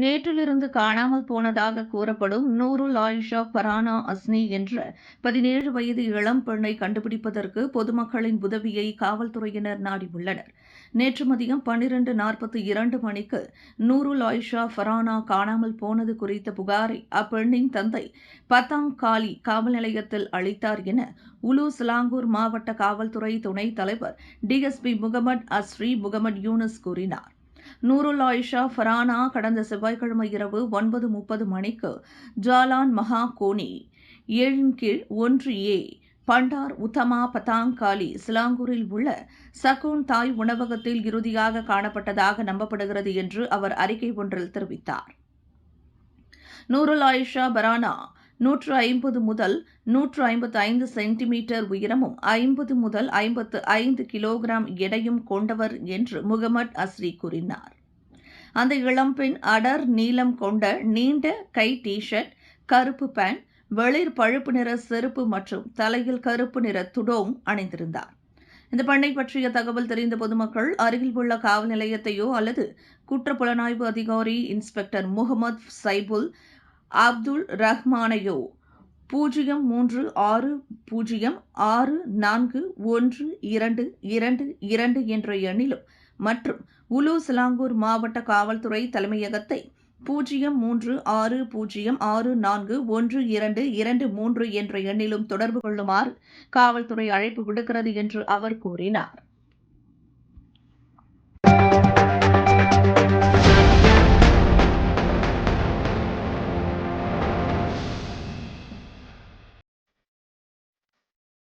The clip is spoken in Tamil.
நேற்றிலிருந்து காணாமல் போனதாக கூறப்படும் நூருல் ஆயிஷா ஃபரானா அஸ்னி என்ற பதினேழு வயது இளம் பெண்ணை கண்டுபிடிப்பதற்கு பொதுமக்களின் உதவியை காவல்துறையினர் நாடியுள்ளனர். நேற்று மதியம் பன்னிரண்டு நாற்பத்தி இரண்டு மணிக்கு நூருல் ஆயிஷா ஃபரானா காணாமல் போனது குறித்த புகாரை அப்பெண்ணின் தந்தை பத்தாங் காலி காவல் நிலையத்தில் அளித்தார் என உலு சிலாங்கூர் மாவட்ட காவல்துறை துணைத் தலைவர் டிஎஸ்பி முகமது அஸ்ரி முகமது யூனஸ் கூறினார். நூருல் ஆயிஷா ஃபரானா கடந்த செவ்வாய்க்கிழமை இரவு ஒன்பது முப்பது மணிக்கு ஜாலான் மகா கோனி ஏழின் கீழ் ஒன்று ஏ பண்டார் உத்தமா பதாங்காலி சிலாங்கூரில் உள்ள சகூன் தாய் உணவகத்தில் இறுதியாக காணப்பட்டதாக நம்பப்படுகிறது என்று அவர் அறிக்கை ஒன்றில் தெரிவித்தார். நூருல் ஆயிஷா பரானா நூற்று ஐம்பது முதல் நூற்று ஐம்பத்து ஐந்து சென்டிமீட்டர் உயரமும் ஐம்பது முதல் ஐம்பத்து ஐந்து கிலோகிராம் எடையும் கொண்டவர் என்று முகமது அஸ்ரி கூறினார். அந்த இளம்பெண் அடர் நீளம் கொண்ட நீண்ட கை டி-ஷர்ட் கருப்பு பேண்ட் வெளிர் பழுப்பு நிற செருப்பு மற்றும் தலையில் கருப்பு நிற துடோங் அணிந்திருந்தார். இந்த பெண்ணை பற்றிய தகவல் தெரிந்த பொதுமக்கள் அருகில் உள்ள காவல் நிலையத்தையோ அல்லது குற்றப்புலனாய்வு அதிகாரி இன்ஸ்பெக்டர் முகமது சைபுல் அப்துல் ரஹ்மானையோ? பூஜ்ஜியம் மூன்று ஆறு பூஜ்ஜியம் ஆறு நான்கு ஒன்று இரண்டு இரண்டு இரண்டு என்ற எண்ணிலும் மற்றும் உலு சிலாங்கூர் மாவட்ட காவல்துறை தலைமையகத்தை பூஜ்ஜியம் மூன்று ஆறு பூஜ்ஜியம் ஆறு நான்கு ஒன்று இரண்டு இரண்டு மூன்று என்ற எண்ணிலும் தொடர்பு கொள்ளுமாறு காவல்துறை அழைப்பு விடுக்கிறது என்று அவர் கூறினார்.